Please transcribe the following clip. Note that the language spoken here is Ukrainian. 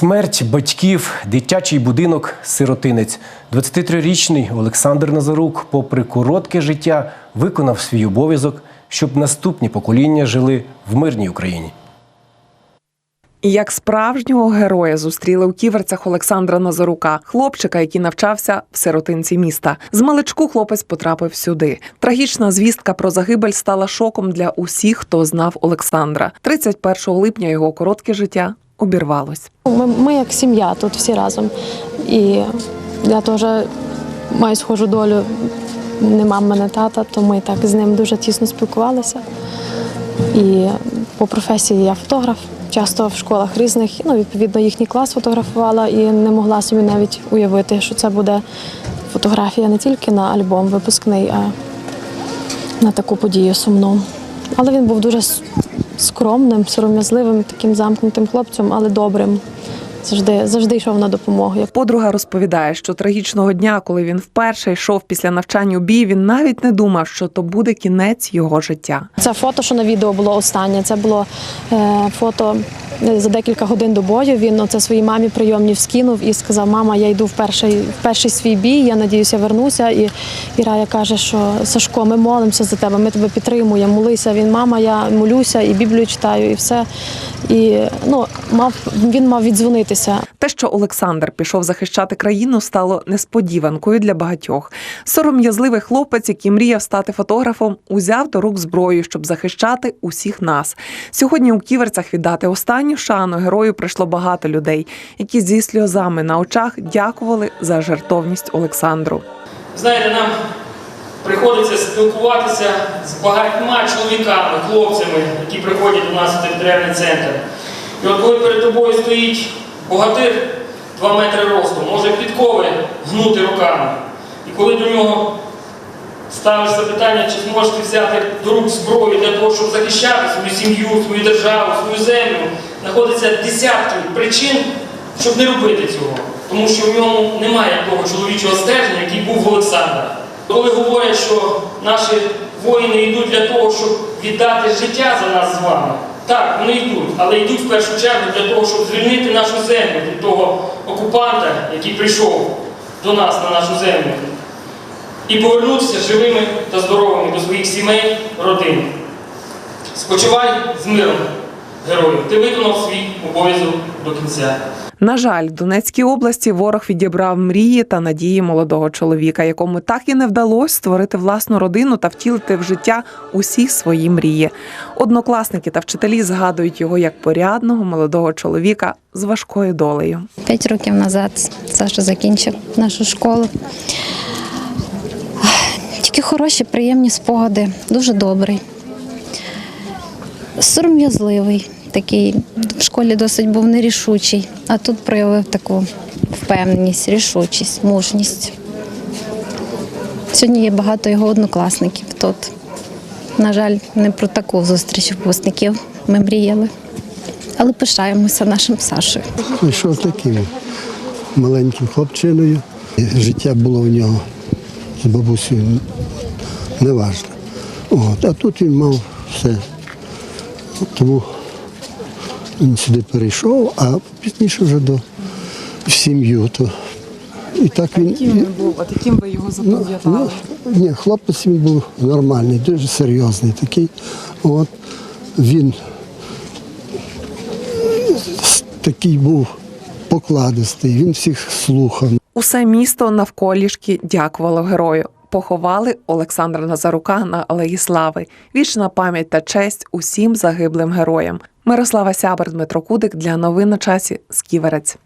Смерть батьків, дитячий будинок, сиротинець. 23-річний Олександр Назарук, попри коротке життя, виконав свій обов'язок, щоб наступні покоління жили в мирній Україні. Як справжнього героя зустріли у ківерцях Олександра Назарука, хлопчика, який навчався в сиротинці міста. З маличку хлопець потрапив сюди. Трагічна звістка про загибель стала шоком для усіх, хто знав Олександра. 31 липня його коротке життя обірвалось. Ми, ми як сім'я тут всі разом. І я теж маю схожу долю. Нема мене тата, то ми так з ним дуже тісно спілкувалися. І по професії я фотограф. Часто в школах різних, ну, відповідно, їхній клас фотографувала і не могла собі навіть уявити, що це буде фотографія не тільки на альбом випускний, а на таку подію сумну. Але він був дуже скромним, сором'язливим, таким замкнутим хлопцем, але добрим. Завжди, завжди йшов на допомогу. Подруга розповідає, що трагічного дня, коли він вперше йшов після навчання у бій, він навіть не думав, що то буде кінець його життя. Це фото, що на відео було останнє. Це було е, фото за декілька годин до бою. Він оце своїй мамі прийомні вскинув і сказав: Мама, я йду в перший, в перший свій бій. Я надіюся, вернуся. І, і Рая каже, що Сашко, ми молимося за тебе, ми тебе підтримуємо. Молися. Він, мама, я молюся і Біблію читаю, і все. І ну, мав він мав віддзвонитися. Те, що Олександр пішов захищати країну, стало несподіванкою для багатьох. Сором'язливий хлопець, який мріяв стати фотографом, узяв до рук зброю, щоб захищати усіх нас. Сьогодні у ківерцях віддати останню шану герою прийшло багато людей, які зі сльозами на очах дякували за жертовність Олександру. Знаєте, нам приходиться спілкуватися з багатьма чоловіками, хлопцями, які приходять до нас в територіальний центр. І от коли перед тобою стоїть богатир 2 метри росту, може підкови гнути руками. І коли до нього ставиш запитання, чи зможеш ти взяти до рук зброю для того, щоб захищати свою сім'ю, свою державу, свою землю, знаходиться десятки причин, щоб не робити цього. Тому що в ньому немає того чоловічого стержня, який був в Олександра. Коли говорять, що наші воїни йдуть для того, щоб віддати життя за нас з вами, так, вони йдуть, але йдуть в першу чергу для того, щоб звільнити нашу землю від того окупанта, який прийшов до нас на нашу землю і повернутися живими та здоровими до своїх сімей, родин. Спочивай з миром, герою. Ти виконав свій обов'язок до кінця. На жаль, в Донецькій області ворог відібрав мрії та надії молодого чоловіка, якому так і не вдалося створити власну родину та втілити в життя усі свої мрії. Однокласники та вчителі згадують його як порядного молодого чоловіка з важкою долею. П'ять років назад Саша закінчив нашу школу. Тільки хороші, приємні спогади, дуже добрий. Сором'язливий, такий в школі досить був нерішучий, а тут проявив таку впевненість, рішучість, мужність. Сьогодні є багато його однокласників тут. На жаль, не про таку зустріч випускників ми мріяли, але пишаємося нашим Сашою. Пішов таким маленьким хлопчиною. Життя було в нього з бабусею неважно. От, а тут він мав все. Тому він сюди перейшов, а пізніше вже до в сім'ю. То, і так він, він був, а таким ви його Ну, ні, хлопець він був нормальний, дуже серйозний такий. От він такий був покладистий, він всіх слухав. Усе місто навколішки дякувало герою. Поховали Олександра Назарука на Алеї Слави. Вічна пам'ять та честь усім загиблим героям. Мирослава Сябер, Дмитро Кудик для новин на часі з Ківерець.